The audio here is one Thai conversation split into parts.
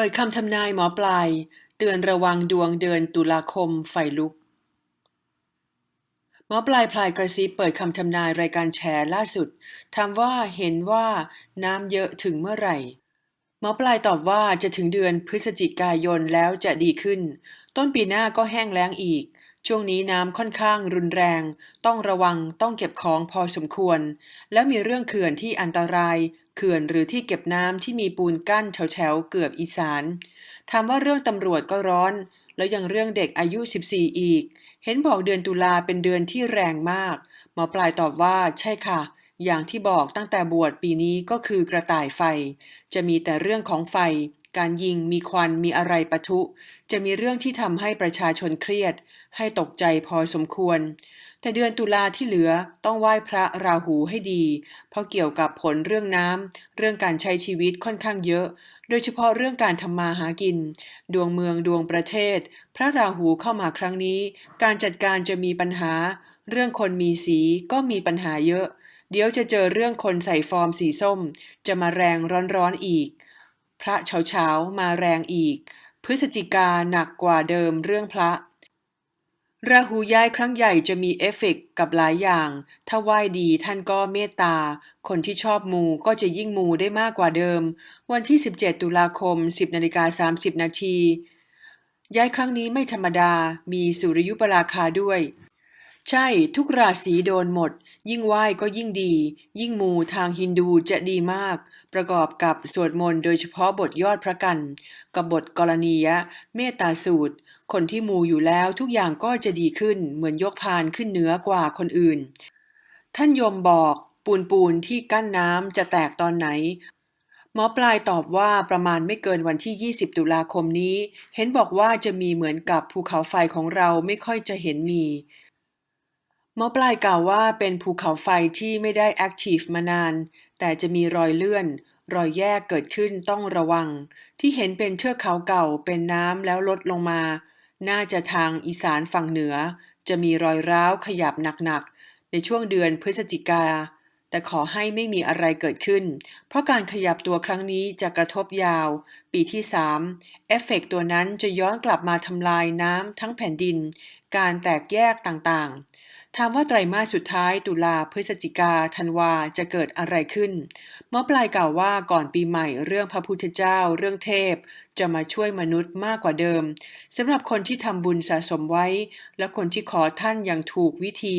ปิดคำทำนายหมอปลาย เตือนระวังดวงเดือนตุลาคมไฟลุก หมอปลายพลายกระซิบเปิดคำทำนายรายการแชร์ล่าสุดถามว่าเห็นว่าน้ำเยอะถึงเมื่อไหร่ หมอปลายตอบว่าจะถึงเดือนพฤศจิกายนแล้วจะดีขึ้น ต้นปีหน้าก็แห้งแล้งอีก ช่วงนี้น้ำค่อนข้างรุนแรง ต้องระวังต้องเก็บของพอสมควร แล้วมีเรื่องเขื่อนที่อันตราย เขื่อนหรือที่เก็บน้ำที่มีปูนกั้นแถวๆเกือบอีสานถามว่าเรื่องตำรวจก็ร้อน แล้วยังเรื่องเด็กอายุ 14 อีก เห็นบอกเดือนตุลาเป็นเดือนที่แรงมากหมอปลายตอบว่าใช่ค่ะ อย่างที่บอกตั้งแต่บวชปีนี้ก็คือกระต่ายไฟ จะมีแต่เรื่องของไฟ การยิงมีควันมีอะไรปะทุ จะมีเรื่องที่ทำให้ประชาชนเครียด ให้ตกใจพอสมควร แต่เดือนตุลาที่เหลือต้องไหว้พระราหูให้ดี เพราะเกี่ยวกับผลเรื่องน้ำเรื่องการใช้ชีวิตค่อนข้างเยอะ โดยเฉพาะเรื่องการทำมาหากิน ดวงเมืองดวงประเทศ พระราหูเข้ามาครั้งนี้ การจัดการจะมีปัญหา เรื่องคนมีสีก็มีปัญหาเยอะเดี๋ยวจะเจอเรื่องคนใส่ฟอร์มสีส้ม จะมาแรงร้อนๆอีก พระเฉาเฉามาแรงอีก พฤศจิกาหนักกว่าเดิมเรื่องพระราหูย้ายครั้งใหญ่จะมีเอฟเฟกต์กับหลายอย่าง ถ้าไหว้ดีท่านก็เมตตา คนที่ชอบมูก็จะยิ่งมูได้มากกว่าเดิม วันที่ 17 ตุลาคม 10นาฬิกา30 นาที ย้ายครั้งนี้ไม่ธรรมดา มีสุริยุปราคาด้วย ใช่ทุกราศีโดนหมด ยิ่งไหว้ก็ยิ่งดี ยิ่งมูทางฮินดูจะดีมาก ประกอบกับสวดมนต์โดยเฉพาะบทยอดพระกัน กับบทกรณียะ เมตตาสูตร คนที่มูอยู่แล้วทุกอย่างก็จะดีขึ้น เหมือนยกพานขึ้นเหนือกว่าคนอื่น ท่านยมบอกปูนปูนที่กั้นน้ำจะแตกตอนไหนหมอปลายตอบว่าประมาณไม่เกินวันที่ 20 ตุลาคมนี้ เห็นบอกว่าจะมีเหมือนกับภูเขาไฟของเราไม่ค่อยจะเห็นมี หมอปลายกล่าวว่าเป็นภูเขาไฟที่ไม่ได้แอคทีฟมานาน แต่จะมีรอยเลื่อน รอยแยกเกิดขึ้นต้องระวัง ที่เห็นเป็นเทือกเขาเก่าเป็นน้ำแล้วลดลงมา น่าจะทางอีสานฝั่งเหนือ จะมีรอยร้าวขยับหนักๆ ในช่วงเดือนพฤศจิกา แต่ขอให้ไม่มีอะไรเกิดขึ้น เพราะการขยับตัวครั้งนี้จะกระทบยาว ปีที่ 3 เอฟเฟกต์ตัวนั้นจะย้อนกลับมาทำลายน้ำทั้งแผ่นดิน การแตกแยกต่างๆ ถามว่าไตรมาสสุดท้ายตุลาพฤศจิกาธันวาจะเกิดอะไรขึ้นหมอปลายกล่าวว่าก่อนปีใหม่เรื่องพระพุทธเจ้า เรื่องเทพ จะมาช่วยมนุษย์มากกว่าเดิมสำหรับคนที่ทำบุญสะสมไว้ และคนที่ขอท่านอย่างถูกวิธี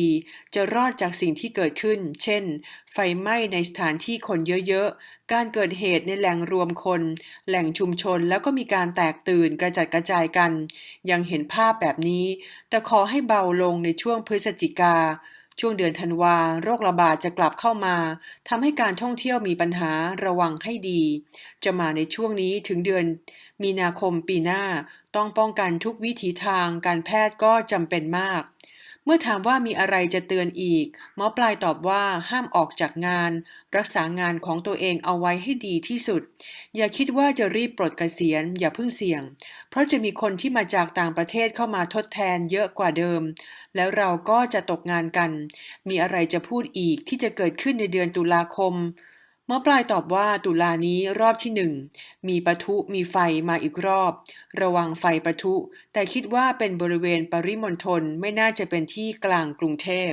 จะรอดจากสิ่งที่เกิดขึ้น เช่น ไฟไหม้ในสถานที่คนเยอะๆ การเกิดเหตุในแหล่งรวมคน แหล่งชุมชนแล้วก็มีการแตกตื่นกระจัดกระจายกัน ยังเห็นภาพแบบนี้ แต่ขอให้เบาลงในช่วงพฤศจิกา ช่วงเดือนธันวาโรคระบาดจะกลับเข้ามาทำให้การท่องเที่ยวมีปัญหาระวังให้ดี จะมาในช่วงนี้ถึงเดือน มีนาคมปีหน้า ต้องป้องกันทุกวิถีทางการแพทย์ก็จำเป็นมาก เมื่อถามว่ามีอะไรจะเตือนอีก หมอปลายตอบว่าห้ามออกจากงาน รักษางานของตัวเองเอาไว้ให้ดีที่สุด อย่าคิดว่าจะรีบปลดเกษียณอย่าเพิ่งเสี่ยง เพราะจะมีคนที่มาจากต่างประเทศเข้ามาทดแทนเยอะกว่าเดิม แล้วเราก็จะตกงานกัน มีอะไรจะพูดอีกที่จะเกิดขึ้นในเดือนตุลาคม มอปลายตอบว่าตุลานี้รอบที่หนึ่งมีปะทุมีไฟมาอีกรอบ ระวังไฟปะทุ แต่คิดว่าเป็นบริเวณปริมณฑลไม่น่าจะเป็นที่กลางกรุงเทพ